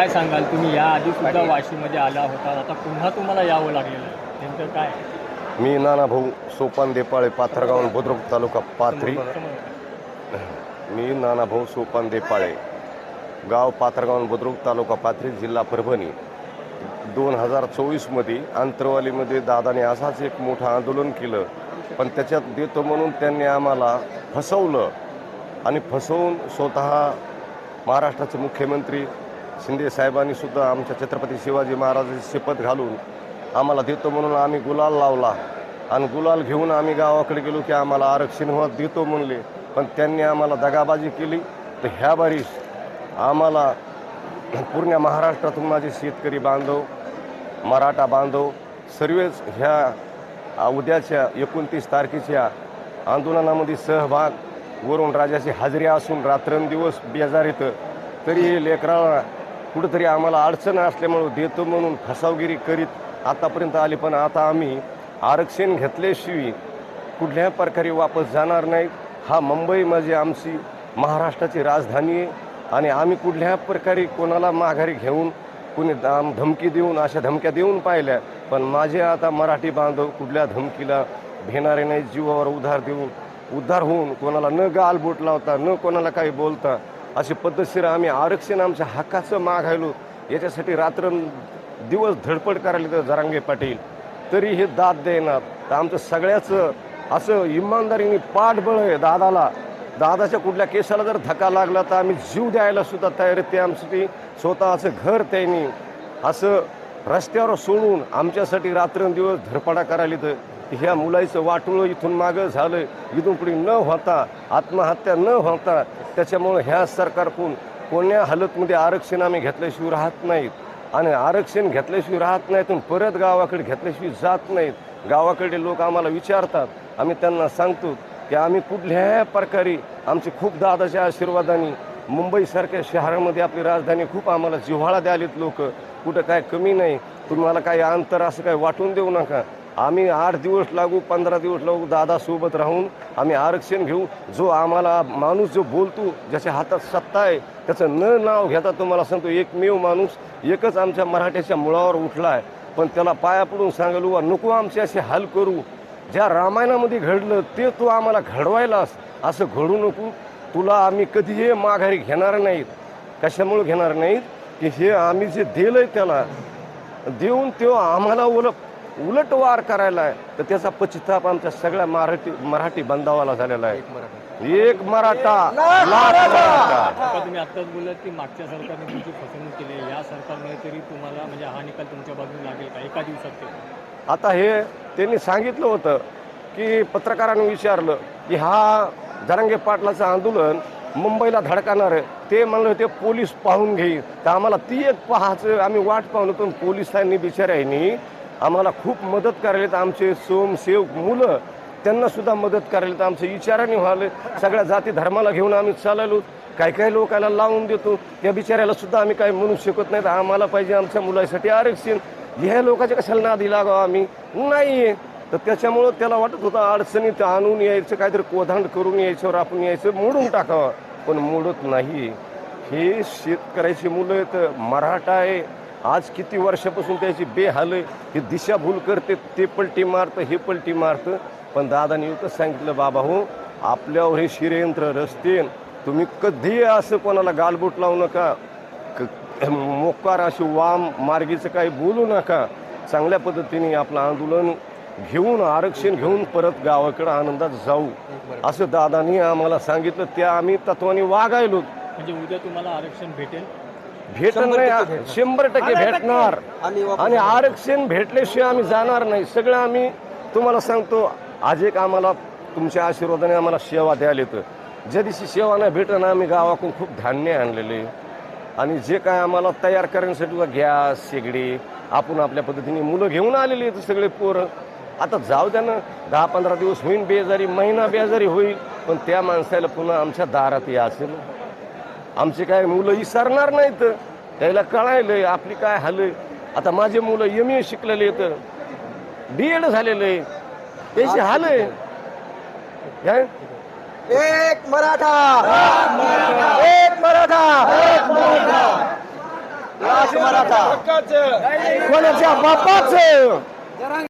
काय सांगाल? तुम्ही या आधी सुद्धा वाशीमध्ये आला होता. आता पुन्हा तुम्हाला यावं लागलेलं आहे. नेमकं काय मी नाना भाऊ सोपान देपाळे पाथरगाव बुद्रुक तालुका पाथरी. मी नाना भाऊ सोपान देपाळे गाव पाथरगाव बुद्रुक तालुका पाथरी जिल्हा परभणी. दोन हजार चोवीसमध्ये आंतरवालीमध्ये दादाने असाच एक मोठं आंदोलन केलं. पण त्याच्यात देतो म्हणून त्यांनी आम्हाला फसवलं. आणि फसवून स्वतः महाराष्ट्राचे मुख्यमंत्री शिंदे साहेबांनी सुद्धा आमच्या छत्रपती शिवाजी महाराजांची शपथ घालून आम्हाला देतो म्हणून आम्ही गुलाल लावला. आणि गुलाल घेऊन आम्ही गावाकडे गेलो की आम्हाला आरक्षण व्हा देतो म्हणले. पण त्यांनी आम्हाला दगाबाजी केली. तर ह्या बारीस आम्हाला पूर्ण महाराष्ट्रातून माझे शेतकरी बांधव मराठा बांधव सर्वच ह्या उद्याच्या एकोणतीस तारखेच्या आंदोलनामध्ये सहभाग वरून राजाची हाजरी असून रात्रंदिवस बेजार येतं. तरी हे लेकराला कुठंतरी आम्हाला अडचण असल्यामुळं देतो म्हणून फसावगिरी करीत आतापर्यंत आली पण आता आम्ही आरक्षण घेतल्याशिवाय कुठल्याही प्रकारे वापस जाणार नाही. हा मुंबई म्हणजे आमची महाराष्ट्राची राजधानी आहे आणि आम्ही कुठल्याही प्रकारे कोणाला माघारी घेऊन कुणी दाम धमकी देऊन अशा धमक्या देऊन पाहिल्या पण माझे आता मराठी बांधव कुठल्या धमकीला भेणारे नाही. जीवावर उधार देऊन उद्धार होऊन कोणाला न गालबोट लावता न कोणाला काही बोलता अशी पद्धतशीर आम्ही आरक्षण आमच्या हक्काचं मागायलो याच्यासाठी रात्र दिवस धडपड करायला तर जरांगे पाटील. तरी हे दाद देणार. तर आमचं सगळ्याचं असं इमानदारीने पाठबळ आहे दादाला. दादाच्या कुठल्या केसाला जर धक्का लागला तर आम्ही जीव द्यायला सुद्धा तयार ते आमसाठी स्वतःचं घर त्यांनी असं रस्त्यावर सोडून आमच्यासाठी रात्रंदिवस धडपडा करायला तर ह्या मुलाचं वाटोळं इथून मागं झालं. इथून पुढे न होता आत्महत्या न होता त्याच्यामुळं ह्या सरकारकडून कोण्या हालतमध्ये आरक्षण आम्ही घेतल्याशिवाय राहत नाहीत. आणि आरक्षण घेतल्याशिवाय राहत नाहीत परत गावाकडे घेतल्याशिवाय जात नाहीत. गावाकडे लोक आम्हाला विचारतात. आम्ही त्यांना सांगतो की आम्ही कुठल्याही प्रकारे आमचे खूप दादाच्या आशीर्वादाने मुंबईसारख्या शहरामध्ये आपली राजधानी खूप आम्हाला जिव्हाळा द्यालेत लोक. कुठं काय कमी नाही. तुम्हाला काही अंतर असं काय वाटून देऊ नका. आम्ही आठ दिवस लागू पंधरा दिवस लागू दादासोबत राहून आम्ही आरक्षण घेऊ. जो आम्हाला माणूस जो बोलतो ज्याच्या हातात सत्ता आहे त्याचं न नाव घेता तुम्हाला सांगतो एकमेव माणूस एकच आमच्या मराठ्याच्या मुळावर उठला आहे. पण त्याला पाया पडून सांगाल "वा, नको आमचे असे हाल करू. ज्या रामायणामध्ये घडलं ते तू आम्हाला घडवायलास असं घडू नको. तुला आम्ही कधीही माघारी घेणार नाहीत. कशामुळे घेणार नाहीत? की हे आम्ही जे दिलं आहे त्याला देऊन तो आम्हाला उलट उलट वार करायला आहे. तर त्याचा पश्चाताप आमच्या सगळ्या मराठी मराठी बांधवाला झालेला आहे. एक मराठा. लाख मराठा आता तुम्ही आत्ताच की मागच्या सरकारने तुमची फसवणूक केली आहे. या सरकारमुळे तरी तुम्हाला म्हणजे हा निकाल तुमच्या बाजूने लागेल का? एका दिवसात ते आता हे त्यांनी सांगितलं होतं की पत्रकारांनी विचारलं की हा जरांगे पाटलाचं आंदोलन मुंबईला धडकणार आहे. ते म्हणलं होते पोलीस पाहून घेईल तर आम्हाला ती एक पाहायचं आम्ही वाट पाहून पण पोलिसांनी बिचाऱ्यांनी आम्हाला खूप मदत करायला आमचे स्वयंसेवक मुलं. त्यांना सुद्धा मदत करायला तर विचाराने व्हाले सगळ्या जाती धर्माला घेऊन आम्ही चाललो. काही काही लोकांना लावून देतो. त्या बिचाऱ्याला सुद्धा आम्ही काही म्हणू शकत नाही तर आम्हाला पाहिजे आमच्या मुलासाठी आरक्षण. ह्या लोकांच्या कशाला नादी लागावं आम्ही? नाही तर त्याच्यामुळं त्याला वाटत होतं अडचणीत आणून यायचं काहीतरी कोधांड करून यायच्यावर आपण यायचं मोडून टाकावं. पण मोडत नाही. हे शेतकऱ्याची मुलं आहेत. मराठा आहे. आज किती वर्षापासून त्याची बेहाल आहे? हे दिशाभूल करते ते पलटी मारतं हे पलटी मारतं. पण दादाने एकच सांगितलं बाबा हो आपल्यावर हे षडयंत्र रस्ते तुम्ही कधी असं कोणाला गालबोट लावू नका. क- मोकार अशी वाम मार्गीचं काही बोलू नका. चांगल्या पद्धतीने आपलं आंदोलन घेऊन आरक्षण घेऊन परत गावाकडे आनंदात जाऊ. असं दादानी आम्हाला सांगितलं. त्या आम्ही तत्वाने वागायलो. म्हणजे उद्या तुम्हाला आरक्षण भेटेल. नाही. शंभर टक्के भेटणार. आणि आरक्षण भेटल्याशिवाय आम्ही जाणार नाही. सगळं आम्ही तुम्हाला सांगतो. आज एक आम्हाला तुमच्या आशीर्वादाने आम्हाला सेवा द्यायला येतं. ज्या दिवशी सेवा नाही भेटत आम्ही गावाकडून खूप धान्य आणलेले. आणि जे काय आम्हाला तयार करण्यासाठी गॅस शेगडी आपण आपल्या पद्धतीने मुलं घेऊन आलेली आहेत सगळे पोरं. आता जाऊ द्या ना दहा पंधरा दिवस होईल बेजारी महिना बेजारी होईल. पण त्या माणसाला पुन्हा आमच्या दारात यायचं ना. आमचे काय मुलं विसरणार नाहीत. त्याला कळायलंय आपली काय हाल. आता माझे मुलं एम ए शिकलेले आहेत. बी एड झालेलं आहे. त्याची हाल आहे काय? एक मराठा. एक मराठा. मराठा. कोणाच्या बापाचं?